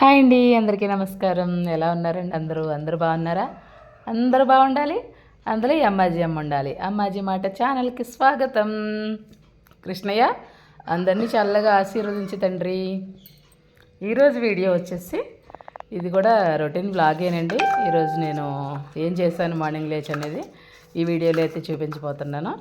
Hi అండి అందరికీ నమస్కారం. ఎలా ఉన్నారండి అందరూ? అందరూ బాగున్నారా? అందరూ బాగుండాలి? అందులో ఈ అమ్మాజీ అమ్మ ఉండాలి. అమ్మాజీ మాట ఛానల్కి స్వాగతం. కృష్ణయ్య అందరినీ చల్లగా ఆశీర్వదించి తండ్రి. ఈరోజు వీడియో వచ్చేసి ఇది కూడా రొటీన్ బ్లాగేనండి. ఈరోజు నేను ఏం చేశాను మార్నింగ్ లేచి అనేది ఈ వీడియోలో అయితే చూపించిపోతున్నాను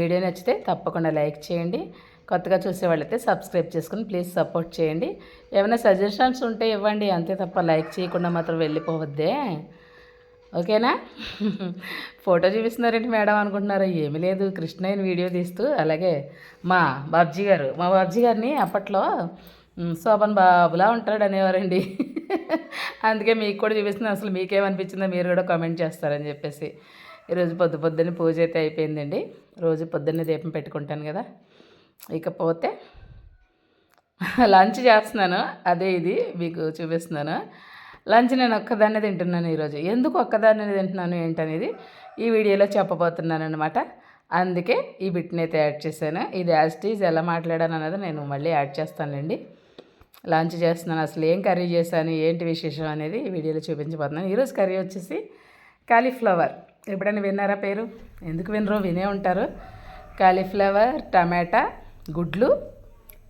వీడియో నచ్చితే తప్పకుండా లైక్ చేయండి. కొత్తగా చూసేవాళ్ళైతే సబ్స్క్రైబ్ చేసుకుని ప్లీజ్ సపోర్ట్ చేయండి. ఏమైనా సజెషన్స్ ఉంటే ఇవ్వండి. అంతే తప్ప లైక్ చేయకుండా మాత్రం వెళ్ళిపోవద్దే. ఓకేనా? ఫోటో చూపిస్తున్నారేంటి మేడం అనుకుంటున్నారు? ఏమీ లేదు. కృష్ణయ్యని వీడియో తీస్తూ అలాగే మా బాబ్జీ గారు మా బాబ్జీ గారిని అప్పట్లో శోభన్ బాబులా ఉంటాడు అనేవారండి అందుకే మీకు కూడా చూపిస్తున్నాను అసలు మీకేమనిపించిందో మీరు కూడా కామెంట్ చేస్తారని చెప్పేసి. ఈరోజు పొద్దు పొద్దున్న పూజ అయితే అయిపోయిందండి. రోజు పొద్దున్నే దీపం పెట్టుకుంటాను కదా. ఇకపోతే లంచ్ చేస్తున్నాను. అదే ఇది మీకు చూపిస్తున్నాను. లంచ్ నేను ఒక్కదాన్నే తింటున్నాను ఈరోజు. ఎందుకు ఒక్కదాన్నే తింటున్నాను ఏంటనేది ఈ వీడియోలో చెప్పబోతున్నాను అనమాట అందుకే ఈ బిట్ని అయితే యాడ్ చేశాను. ఇది యాజ్ టీజ్ ఎలా మాట్లాడాను అనేది నేను మళ్ళీ యాడ్ చేస్తానులేండి. లంచ్ చేస్తున్నాను. అసలు ఏం కర్రీ చేశాను? ఏంటి విశేషం అనేది ఈ వీడియోలో చూపించబోతున్నాను. ఈరోజు కర్రీ వచ్చేసి కాలీఫ్లవర్. ఎప్పుడైనా విన్నారా పేరు? ఎందుకు వినరో? వినే ఉంటారు. కాలీఫ్లవర్ టమాటా గుడ్లు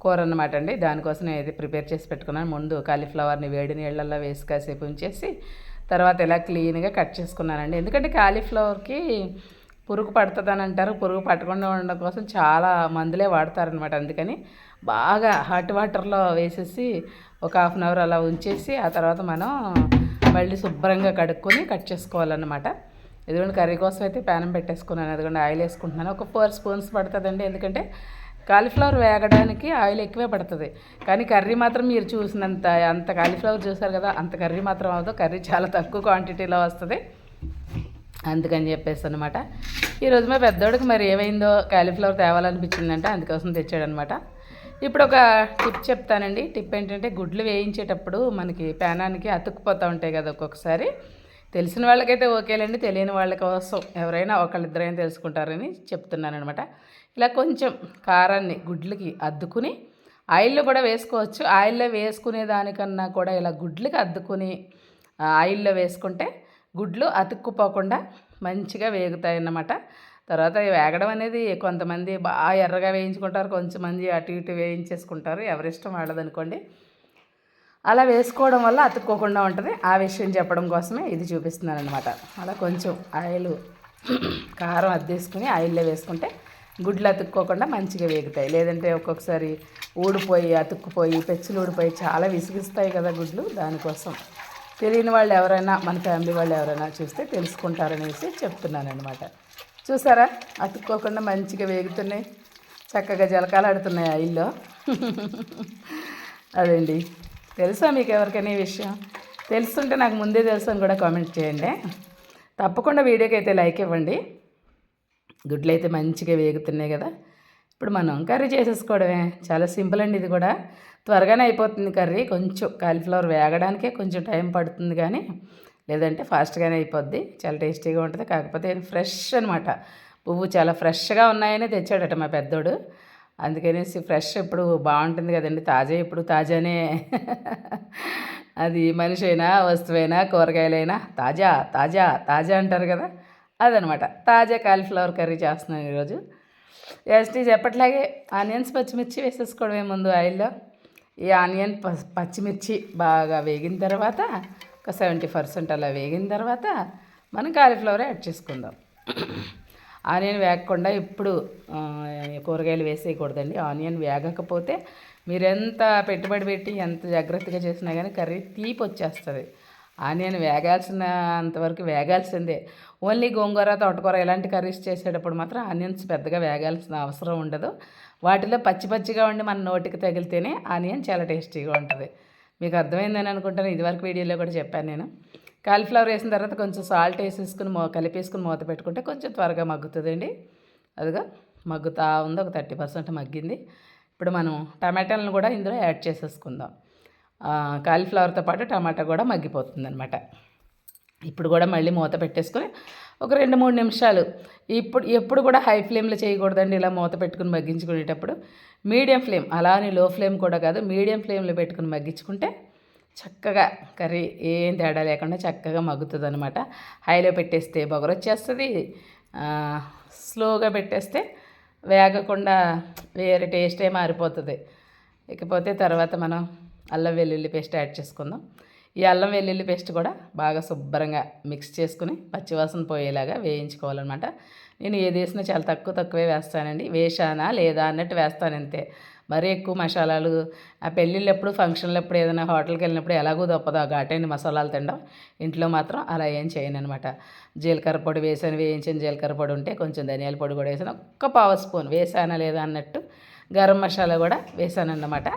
కూర అనమాట అండి. దానికోసం నేను ప్రిపేర్ చేసి పెట్టుకున్నాను. ముందు కాలీఫ్లవర్ని వేడి నీళ్ళల్లో వేసి కాసేపు ఉంచేసి తర్వాత ఇలా క్లీన్గా కట్ చేసుకున్నానండి. ఎందుకంటే కాలీఫ్లవర్కి పురుగు పడుతుందని అంటారు. పురుగు పట్టకుండా ఉండడం కోసం చాలా మందులే వాడతారనమాట అందుకని బాగా హాట్ వాటర్లో వేసేసి ఒక హాఫ్ అన్ అవర్ అలా ఉంచేసి ఆ తర్వాత మనం మళ్ళీ శుభ్రంగా కడుక్కొని కట్ చేసుకోవాలన్నమాట. ఎదుగుండి కర్రీ కోసం అయితే ప్యానం పెట్టేసుకున్నాను. అదిగోండి ఆయిల్ వేసుకుంటున్నాను. ఒక ఫోర్ స్పూన్స్ పడుతుందండి. ఎందుకంటే కాలీఫ్లవర్ వేగడానికి ఆయిల్ ఎక్కువే పడుతుంది. కానీ కర్రీ మాత్రం మీరు చూసినంత అంత కాలీఫ్లవర్ చూసారు కదా అంత కర్రీ మాత్రం అవ్వదు. కర్రీ చాలా తక్కువ క్వాంటిటీలో వస్తుంది. అందుకని చెప్పేసి అనమాట ఈరోజు మా పెద్దోడికి మరి ఏమైందో కాలీఫ్లవర్ తేవాలనిపించిందంటే అందుకోసం తెచ్చాడనమాట ఇప్పుడు ఒక టిప్ చెప్తానండి. టిప్ ఏంటంటే గుడ్లు వేయించేటప్పుడు మనకి పేనానికి అతుక్కుపోతూ ఉంటాయి కదా ఒక్కొక్కసారి. తెలిసిన వాళ్ళకైతే ఓకేలేండి తెలియని వాళ్ళ కోసం ఎవరైనా ఒకళ్ళిద్దరైనా తెలుసుకుంటారని చెప్తున్నాను అనమాట ఇలా కొంచెం కారాన్ని గుడ్లకి అద్దుకుని ఆయిల్లో కూడా వేసుకోవచ్చు. ఆయిల్లో వేసుకునే దానికన్నా కూడా ఇలా గుడ్లకి అద్దుకుని ఆయిల్లో వేసుకుంటే గుడ్లు అతుక్కుపోకుండా మంచిగా వేగుతాయి అన్నమాట తర్వాత వేగడం అనేది కొంతమంది బాగా ఎర్రగా వేయించుకుంటారు కొంతమంది అటు ఇటు వేయించేసుకుంటారు. ఎవరిష్టం వాళ్ళదనుకోండి. అలా వేసుకోవడం వల్ల అతుక్కోకుండా ఉంటుంది. ఆ విషయం చెప్పడం కోసమే ఇది చూపిస్తున్నాను అనమాట అలా కొంచెం ఆయిల్ కారం అద్దేసుకుని ఆయిల్లో వేసుకుంటే గుడ్లు అతుక్కోకుండా మంచిగా వేగుతాయి. లేదంటే ఒక్కొక్కసారి ఊడిపోయి అతుక్కుపోయి పెచ్చులు ఊడిపోయి చాలా విసిగిస్తాయి కదా గుడ్లు. దానికోసం తెలియని వాళ్ళు ఎవరైనా మన ఫ్యామిలీ వాళ్ళు ఎవరైనా చూస్తే తెలుసుకుంటారనేసి చెప్తున్నాను అనమాట చూసారా? అతుక్కోకుండా మంచిగా వేగుతున్నాయి. చక్కగా జలకాలాడుతున్నాయి ఆయిల్లో. అదండి తెలుసా మీకు ఎవరికైనా ఈ విషయం? తెలుస్తుంటే నాకు ముందే తెలుసు అని కూడా కామెంట్ చేయండి. తప్పకుండా వీడియోకి అయితే లైక్ ఇవ్వండి. గుడ్లు అయితే మంచిగా వేగుతున్నాయి కదా. ఇప్పుడు మనం కర్రీ చేసేసుకోవడమే. చాలా సింపుల్ అండి ఇది కూడా. త్వరగానే అయిపోతుంది కర్రీ. కొంచెం కాలీఫ్లవర్ వేగడానికే కొంచెం టైం పడుతుంది కానీ లేదంటే ఫాస్ట్గానే అయిపోద్ది. చాలా టేస్టీగా ఉంటుంది. కాకపోతే ఫ్రెష్ అనమాట పువ్వు చాలా ఫ్రెష్గా ఉన్నాయని తెచ్చాడట మా పెద్దోడు. అందుకనేసి ఫ్రెష్ ఇప్పుడు బాగుంటుంది కదండి. తాజా ఇప్పుడు తాజానే. అది మనిషి అయినా వస్తువైనా కూరగాయలైనా తాజా తాజా తాజా అంటారు కదా. అదనమాట. తాజా కాలీఫ్లవర్ కర్రీ చేస్తున్నాను ఈరోజు. ఎస్టీజ్ ఎప్పట్లాగే ఆనియన్స్ పచ్చిమిర్చి వేసేసుకోవడమే ముందు ఆయిల్లో. ఈ ఆనియన్ ప- పచ్చిమిర్చి బాగా వేగిన తర్వాత ఒక సెవెంటీ పర్సెంట్ అలా వేగిన తర్వాత మనం కాలీఫ్లవర్ యాడ్ చేసుకుందాం. ఆనియన్ వేగకుండా ఇప్పుడు కూరగాయలు వేసేయకూడదండి. ఆనియన్ వేగకపోతే మీరు ఎంత పెట్టుబడి పెట్టి ఎంత జాగ్రత్తగా చేసినా కానీ కర్రీ తీపి వచ్చేస్తుంది. ఆనియన్ వేగాల్సిన అంతవరకు వేగాల్సిందే. ఓన్లీ గోంగూర తోటకూర ఇలాంటి కర్రీస్ చేసేటప్పుడు మాత్రం ఆనియన్స్ పెద్దగా వేగాల్సిన అవసరం ఉండదు. వాటిలో పచ్చి పచ్చిగా ఉండి మన నోటికి తగిలితేనే ఆనియన్ చాలా టేస్టీగా ఉంటుంది. మీకు అర్థమైందని అనుకుంటాను. ఇదివరకు వీడియోలో కూడా చెప్పాను నేను. కాలీఫ్లవర్ వేసిన తర్వాత కొంచెం సాల్ట్ వేసేసుకుని మో కలిపేసుకుని మూత పెట్టుకుంటే కొంచెం త్వరగా మగ్గుతుందండి. అదిగా మగ్గుతా ఉంది ఒక థర్టీ పర్సెంట్ మగ్గింది. ఇప్పుడు మనం టమాటాలను కూడా ఇందులో యాడ్ చేసేసుకుందాం. కాలిఫ్లవర్తో కాలీఫ్లవర్తో పాటు టమాటా కూడా మగ్గిపోతుంది అనమాట ఇప్పుడు కూడా మళ్ళీ మూత పెట్టేసుకొని ఒక రెండు మూడు నిమిషాలు. ఇప్పుడు ఎప్పుడు కూడా హై ఫ్లేమ్లో చేయకూడదండి ఇలా మూత పెట్టుకుని మగ్గించుకునేటప్పుడు. మీడియం ఫ్లేమ్ అలా అని లో ఫ్లేమ్ కూడా కాదు మీడియం ఫ్లేమ్లో పెట్టుకుని మగ్గించుకుంటే చక్కగా కర్రీ ఏం తేడా లేకుండా చక్కగా మగ్గుతుంది అనమాట హైలో పెట్టేస్తే బొగరొచ్చేస్తుంది స్లోగా పెట్టేస్తే వేగకుండా వేరే టేస్టే మారిపోతుంది. ఇకపోతే తర్వాత మనం అల్లం వెల్లుల్లి పేస్ట్ యాడ్ చేసుకుందాం. ఈ అల్లం వెల్లుల్లి పేస్ట్ కూడా బాగా శుభ్రంగా మిక్స్ చేసుకుని పచ్చివాసన పోయేలాగా వేయించుకోవాలన్నమాట. నేను ఏది వేసినా చాలా తక్కువ తక్కువే వేస్తానండి. వేసానా లేదా అన్నట్టు వేస్తాను అంతే మరీ ఎక్కువ మసాలాలు. ఆ పెళ్ళిళ్ళప్పుడు ఫంక్షన్లప్పుడు ఎప్పుడు ఏదైనా హోటల్కి వెళ్ళినప్పుడు ఎలాగో తప్పదు ఆ ఘాటైన మసాలాలు తినడం ఇంట్లో మాత్రం అలా ఏం చేయను అనమాట జీలకర్ర పొడి వేసాను వేయించిన జీలకర్ర పొడి ఉంటే కొంచెం ధనియాల పొడి కూడా వేసాను. ఒక్క పావు స్పూన్ వేసానా లేదా అన్నట్టు గరం మసాలా కూడా వేసానన్నమాట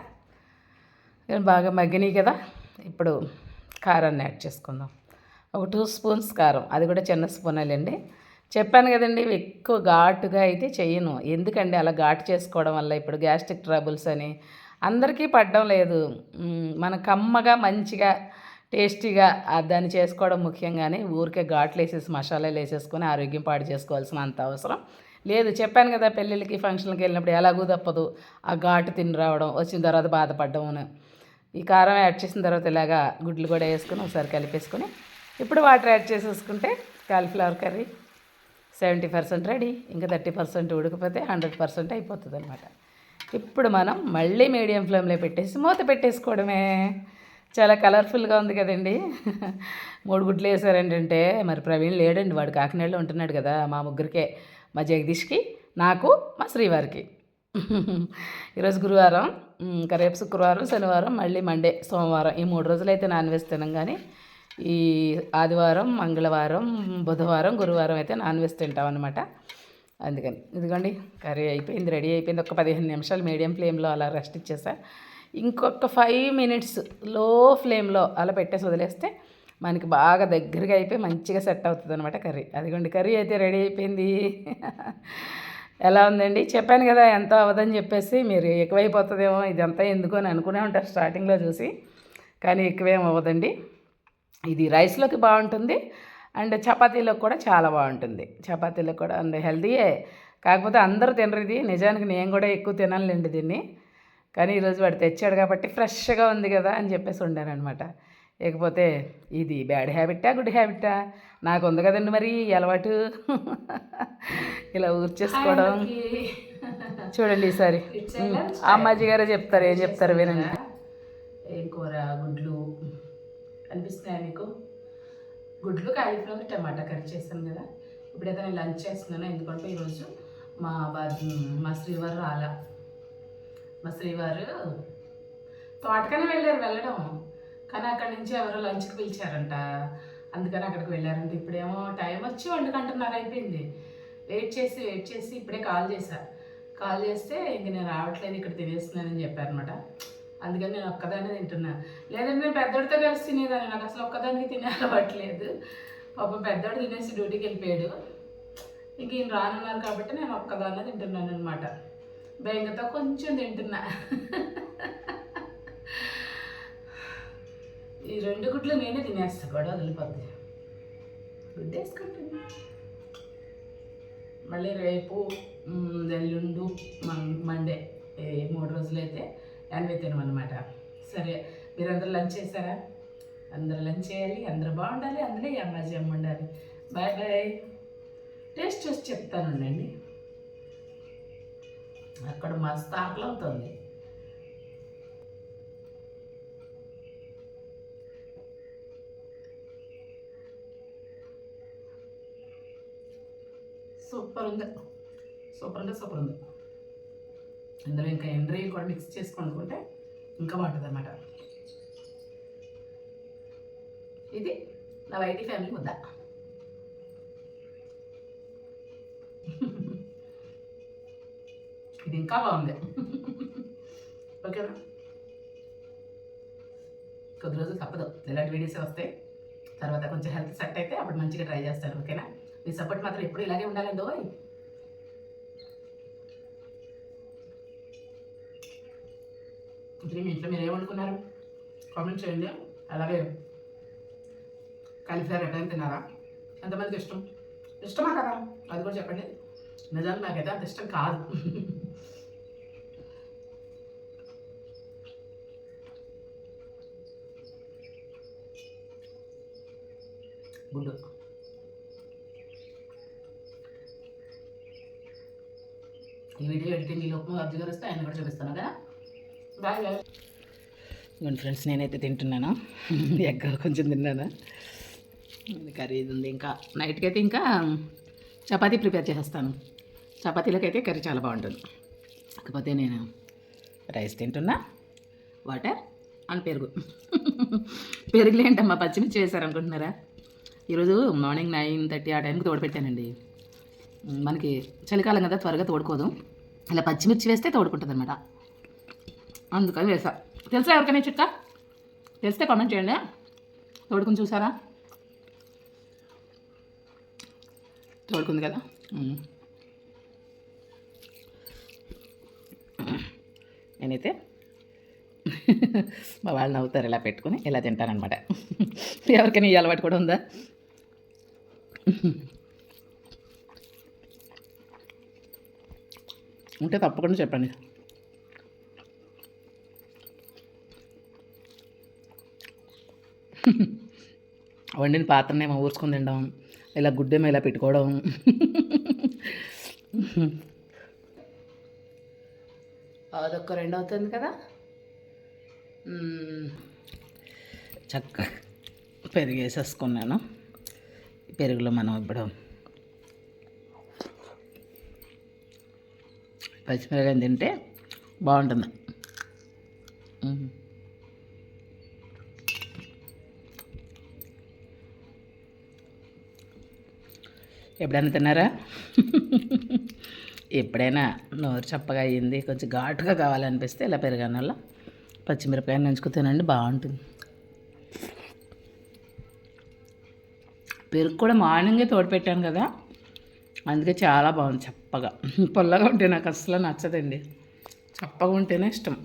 బాగా మగ్గినాయి కదా. ఇప్పుడు కారాన్ని యాడ్ చేసుకుందాం. ఒక టూ స్పూన్స్ కారం. అది కూడా చిన్న స్పూనేలండి చెప్పాను కదండి ఎక్కువ ఘాటుగా అయితే చేయను. ఎందుకండి అలా ఘాటు చేసుకోవడం వల్ల ఇప్పుడు గ్యాస్ట్రిక్ ట్రబుల్స్ అని? అందరికీ పడడం లేదు. మన కమ్మగా మంచిగా టేస్టీగా దాన్ని చేసుకోవడం ముఖ్యంగానే ఊరికే ఘాట్లు వేసేసి మసాలాలు వేసేసుకొని ఆరోగ్యం పాడు చేసుకోవాల్సిన అంత అవసరం లేదు. చెప్పాను కదా పెళ్ళిళ్ళకి ఫంక్షన్కి వెళ్ళినప్పుడు ఎలాగూ తప్పదు ఆ ఘాటు తిని రావడం వచ్చిన తర్వాత బాధపడ్డం ఈ కారం యాడ్ చేసిన తర్వాత ఇలాగా గుడ్లు కూడా వేసుకొని ఒకసారి కలిపేసుకొని ఇప్పుడు వాటర్ యాడ్ చేసేసుకుంటే cauliflower curry seventy percent ready ఇంకా థర్టీ పర్సెంట్ ఉడికిపోతే హండ్రెడ్ పర్సెంట్ అయిపోతుంది అనమాట ఇప్పుడు మనం మళ్ళీ మీడియం ఫ్లేమ్లో పెట్టేసి మూత పెట్టేసుకోవడమే. చాలా కలర్ఫుల్గా ఉంది కదండి. మూడు గుడ్లు వేసారేంటంటే మరి ప్రవీణ్ లేడండి వాడు కాకినాడలో ఉంటున్నాడు కదా మా ముగ్గురికే మా జగదీష్కి నాకు మా శ్రీవారికి. ఈరోజు గురువారం ఇంకా రేపు శుక్రవారం శనివారం మళ్ళీ మండే సోమవారం ఈ మూడు రోజులైతే నాన్ వెజ్ తినం కానీ ఈ ఆదివారం మంగళవారం బుధవారం గురువారం అయితే నాన్ వెజ్ తింటాం అనమాట అందుకని ఇదిగోండి కర్రీ అయిపోయింది రెడీ అయిపోయింది. ఒక పదిహేను నిమిషాలు మీడియం ఫ్లేమ్లో అలా రెస్ట్ ఇచ్చేసా. ఇంకొక ఫైవ్ మినిట్స్లో ఫ్లేమ్లో అలా పెట్టేసి వదిలేస్తే మనకి బాగా దగ్గరగా అయిపోయి మంచిగా సెట్ అవుతుంది అనమాట కర్రీ. అదిగోండి కర్రీ అయితే రెడీ అయిపోయింది. ఎలా ఉందండి? చెప్పాను కదా ఎంత అవ్వదని చెప్పేసి మీరు ఎక్కువైపోతుందేమో ఇదంతా ఎందుకు అని అనుకునే ఉంటారు స్టార్టింగ్లో చూసి. కానీ ఎక్కువేం అవ్వదండి. ఇది రైస్లోకి బాగుంటుంది అండ్ చపాతీలోకి కూడా చాలా బాగుంటుంది చపాతీలోకి కూడా అండ్ హెల్తీయే. కాకపోతే అందరూ తినరు ఇది. నిజానికి నేను కూడా ఎక్కువ తినాలండి దీన్ని. కానీ ఈరోజు వాడు తెచ్చాడు కాబట్టి ఫ్రెష్గా ఉంది కదా అని చెప్పేసి ఉండానమాట లేకపోతే ఇది బ్యాడ్ హ్యాబిట్టా గుడ్ హ్యాబిట్టా నాకు ఉంది కదండి మరి అలవాటు. ఇలా ఊర్చేసుకోవడం. చూడండి ఈసారి. అమ్మాజీ గారే చెప్తారు ఏం చెప్తారు వినండి. ఏం కూర గుడ్లు అనిపిస్తున్నాయా మీకు? గుడ్లు కాలీఫ్లవర్ టమాటా కర్రీ చేస్తాను కదా. ఇప్పుడైతే నేను లంచ్ చేస్తున్నాను? ఎందుకంటే ఈరోజు మా బా మా శ్రీవారు రాలా. మా శ్రీవారు తోటకనే వెళ్ళారు వెళ్ళడం. కానీ అక్కడి నుంచి ఎవరో లంచ్కి పిలిచారంట. అందుకని అక్కడికి వెళ్ళారంట. ఇప్పుడేమో టైం వచ్చి వంట గంటన్నర అయిపోయింది. వెయిట్ చేసి వెయిట్ చేసి ఇప్పుడే కాల్ చేశారు కాల్ చేస్తే ఇంక నేను రావట్లేదు ఇక్కడ తినేస్తున్నానని చెప్పారనమాట అందుకని నేను ఒక్కదాన్ని తింటున్నా. లేదంటే నేను పెద్దోడితో కలిసి తినేదాన్ని. నాకు అసలు ఒక్కదానికి తినే అలవాట్లేదు పాప పెద్దోడు తినేసి డ్యూటీకి వెళ్ళిపోయాడు. ఇంక ఈయన రానున్నారు కాబట్టి నేను ఒక్కదాన్నే తింటున్నాను అనమాట బెంగతో కొంచెం తింటున్నా. ఈ రెండు గుడ్లు నేనే తినేస్తా. కూడా వదిలిపోద్ది. గుడ్ వేసుకుంటున్నా. మళ్ళీ రేపు ఎల్లుండు మండే మూడు రోజులైతే ఎనభై అనమాట సరే మీరందరూ లంచ్ చేశారా? అందరూ లంచ్ చేయాలి అందరూ బాగుండాలి అందులో అమ్మాజీ అమ్మ ఉండాలి. Bye bye. టేస్ట్ చూసి చెప్తానుండండి అక్కడ మస్తు ఆకలి అవుతుంది. సూపర్ ఉంది. సూపర్ ఉంది సూపర్ ఉంది. ఇందులో ఇంకా ఎండ్రీలు కూడా మిక్స్ చేసుకొనుకుంటే ఇంకా బాగుంటుంది అనమాట ఇది నా వైటీ ఫ్యామిలీ ముద్ద. ఇది ఇంకా బాగుంది. ఓకేనా? కొద్ది రోజులు తప్పదు. ఇలాంటి వీడియోస్ వస్తాయి. తర్వాత కొంచెం హెల్త్ సెట్ అయితే అప్పుడు మంచిగా ట్రై చేస్తాను. ఓకేనా? మీ సపోర్ట్ మాత్రం ఎప్పుడు ఇలాగే ఉండాలండి రెసిపీని మీ ఇంట్లో మీరు ఏమనుకున్నారు? కామెంట్ చేయండి. అలాగే కాలీఫ్లవర్ ఎక్కడైనా తిన్నారా? ఎంతమందికి ఇష్టం? ఇష్టమా కదా? అది కూడా చెప్పండి. నిజాలు నాకైతే అంత ఇష్టం కాదు. గుడ్. ఈ వీడియో ఎడిటింగ్ ఈ లోపల అర్జీ గారు వస్తే ఆయన కూడా చూపిస్తాను కదా బాయ్ ఫ్రెండ్స్ నేనైతే తింటున్నాను. ఎగ్ కొంచెం తిన్నాను. కర్రీ ఇది ఉంది. ఇంకా నైట్కి అయితే ఇంకా చపాతీ ప్రిపేర్ చేసేస్తాను. చపాతీలకైతే కర్రీ చాలా బాగుంటుంది. కాకపోతే నేను రైస్ తింటున్నా. వాటర్ అండ్ పెరుగు. పెరుగులు ఏంటమ్మా పచ్చిమిర్చి వేశారనుకుంటున్నారా? ఈరోజు మార్నింగ్ నైన్ థర్టీ ఆ టైంకి తోడుపెట్టానండి. మనకి చలికాలం కదా త్వరగా తోడుకోదు. ఇలా పచ్చిమిర్చి వేస్తే తోడుకుంటుంది అనమాట అందుకని వేసా. తెలుసా ఎవరికైనా చిట్కా? తెలిస్తే కామెంట్ చేయండి. తోడుకుని చూసారా? తోడుకుంది కదా? నేనైతే మా వాళ్ళు నవ్వుతారు ఇలా పెట్టుకొని ఇలా తింటానమాట ఎవరికైనా ఈ అలవాటు కూడా ఉందా? ఉంటే తప్పకుండా చెప్పండి. వండిన పాత్రనేమో ఊర్చుకొని తినడం ఇలా గుడ్డేమో ఇలా పెట్టుకోవడం. అదొక రెండు అవుతుంది కదా. చక్క పెరుగు వేసేసుకున్నాను పెరుగులో మనం ఇప్పుడు పచ్చిమిరకాయలు తింటే బాగుంటుంది. ఎప్పుడైనా తిన్నారా? ఎప్పుడైనా నోరు చప్పగా అయ్యింది కొంచెం ఘాటుగా కావాలనిపిస్తే ఇలా పెరగనల్ల పచ్చిమిరపకాయ నంచుకు తినండి బాగుంటుంది. పెరుగు కూడా మార్నింగే తోడు పెట్టాను కదా అందుకే చాలా బాగుంది చప్పగా. పొల్లగా ఉంటే నాకు అస్సలు నచ్చదండి. చప్పగా ఉంటేనే ఇష్టం.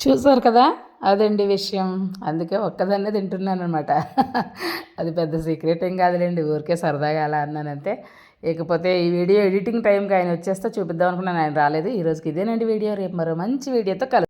చూసారు కదా అదండి విషయం. అందుకే ఒక్కదాన్నే తింటున్నాను అనమాట అది పెద్ద సీక్రెట్ ఏం కాదులేండి ఊరికే సరదాగా అలా అన్నానంతే. ఇకపోతే ఈ వీడియో ఎడిటింగ్ టైంకి ఆయన వచ్చేస్తే చూపిద్దాం అనుకున్నాను ఆయన రాలేదు. ఈ రోజుకి ఇదేనండి వీడియో. రేపు మరో మంచి వీడియోతో కలు